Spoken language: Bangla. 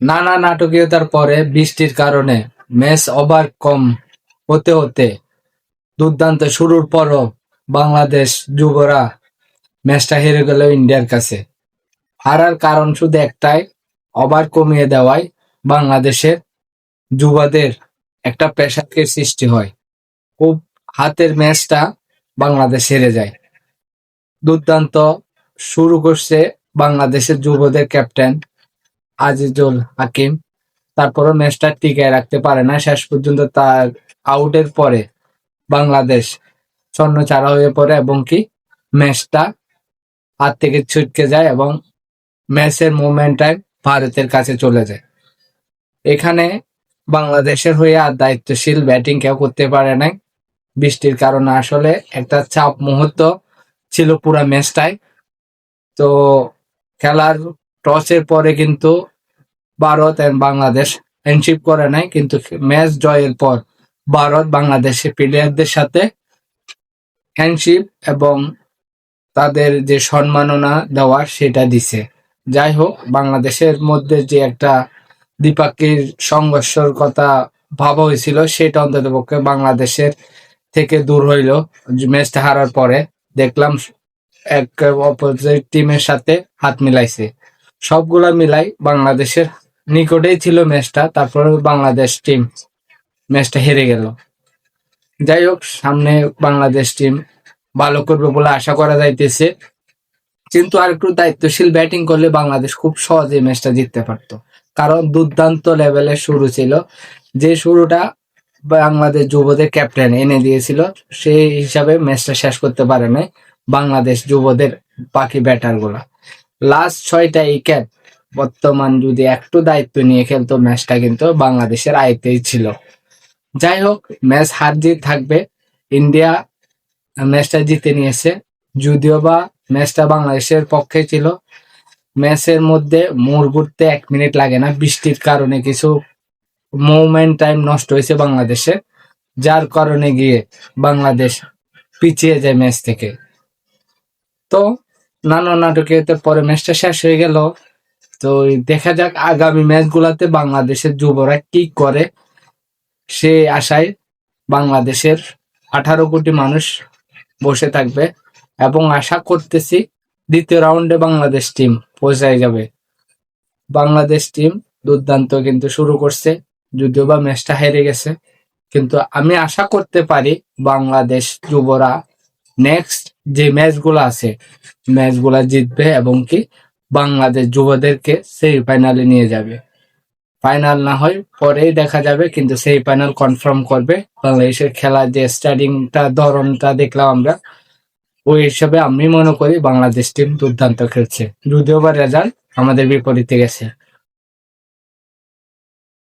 নানা নাটকীয়তার পরে বৃষ্টির কারণে ম্যাচ ওভার কম হতে হতে দুর্দান্ত শুরুর পরও বাংলাদেশ যুবরা ম্যাচটা হেরে গেল ইন্ডিয়ার কাছে। হারার কারণ শুধু একটাই, ওভার কমিয়ে দেওয়ায় বাংলাদেশের যুবাদের একটা পেশাকের সৃষ্টি হয়। খুব হাতের ম্যাচটা বাংলাদেশ হেরে যায়। দুর্দান্ত শুরু করছে বাংলাদেশের যুবদের ক্যাপ্টেন আজিজুল হাকিম। তারপরও ম্যাচটা টিকায় রাখতে পারে না। শেষ পর্যন্ত তার আউটের পরে বাংলাদেশ স্বর্ণ ছাড়া হয়ে পড়ে এবং কি ম্যাচটা হাত থেকে ছুটকে যায় এবং ম্যাচের মোমেন্টাই ভারতের কাছে চলে যায়। এখানে বাংলাদেশের হয়ে আর দায়িত্বশীল ব্যাটিং কেউ করতে পারে নাই। বৃষ্টির কারণে আসলে একটা চাপ মুহূর্ত ছিল পুরো ম্যাচটাই তো খেলার টসের পরে কিন্তু ভারত এন্ড বাংলাদেশ হ্যান্ডশিপ করে নাই, কিন্তু ম্যাচ জয়ের পর ভারত বাংলাদেশের প্লেয়ারদের সাথে হ্যান্ডশিপ এবং তাদের যে সম্মাননা দেওয়ার সেটা দিছে। যাই হোক, বাংলাদেশের মধ্যে যে একটা দ্বিপাক্ষিক সংঘর্ষের কথা ভাবা হয়েছিল, সেটা অন্তত পক্ষে বাংলাদেশের থেকে দূর হইল। ম্যাচটা হারার পরে দেখলাম এক অপোজিট টিমের সাথে হাত মিলাইছে। সবগুলা মিলাই বাংলাদেশের নিকটেই ছিল ম্যাচটা, তারপরে বাংলাদেশ টিম ম্যাচটা হেরে গেল। যাই হোক, সামনে বাংলাদেশ টিম ভালো করবে বলে আশা করা যাইতেছে। কিন্তু আর একটু দায়িত্বশীল ব্যাটিং করলে বাংলাদেশ খুব সহজে ম্যাচটা জিততে পারতো। কারণ দুর্দান্ত লেভেলের শুরু ছিল। যে শুরুটা বাংলাদেশ যুবদের ক্যাপ্টেন এনে দিয়েছিল, সেই হিসাবে ম্যাচটা শেষ করতে পারে নাই বাংলাদেশ যুবদের বাকি ব্যাটারগুলা। লাস্ট ছয়টা উইকেট বর্তমান যদি একটু দায়িত্ব নিয়ে খেলতো ম্যাচটা কিন্তু বাংলাদেশের আয়তেই ছিল। যাই হোক ম্যাচ হার জিত থাকবে। ইন্ডিয়া ম্যাচটা জিতে নিয়েছে। যদিও বা ম্যাচটা বাংলাদেশের পক্ষে ছিল ম্যাচের মধ্যে মোড় ঘুরতে এক মিনিট লাগে না। বৃষ্টির কারণে কিছু মুভমেন্ট টাইম নষ্ট হয়েছে বাংলাদেশে। যার কারণে গিয়ে বাংলাদেশ পিছিয়ে যায় ম্যাচ থেকে। তো নানা নাটকীয়তে পরে ম্যাচটা শেষ হয়ে গেল। তো দেখা যাক আগামী ম্যাচগুলোতে বাংলাদেশের যুবরা কি করে। সে আশায় বাংলাদেশের আঠারো কোটি মানুষ বসে থাকবে এবং আশা করতেছি দ্বিতীয় রাউন্ডে বাংলাদেশ টিম পৌঁছায় যাবে। বাংলাদেশ টিম দুর্দান্ত কিন্তু শুরু করছে, যদিও বা ম্যাচটা হেরে গেছে। কিন্তু আমি আশা করতে পারি বাংলাদেশ যুবরা নেক্সট যে ম্যাচগুলো আছে ম্যাচগুলা জিতবে এবং কি বাংলাদেশ যুবদেরকে সেমিফাইনালে নিয়ে যাবে। ফাইনাল না হয়, পরেই দেখা যাবে, কিন্তু সেই ফাইনাল কনফার্ম করবে। বাংলাদেশের খেলার যে স্টাডিংটা ধরনটা দেখলাম আমরা, ওই হিসাবে আমি মনে করি বাংলাদেশ টিম দুর্দান্ত খেলছে। যদিও বা রেজাল্ট আমাদের বিপরীতে গেছে।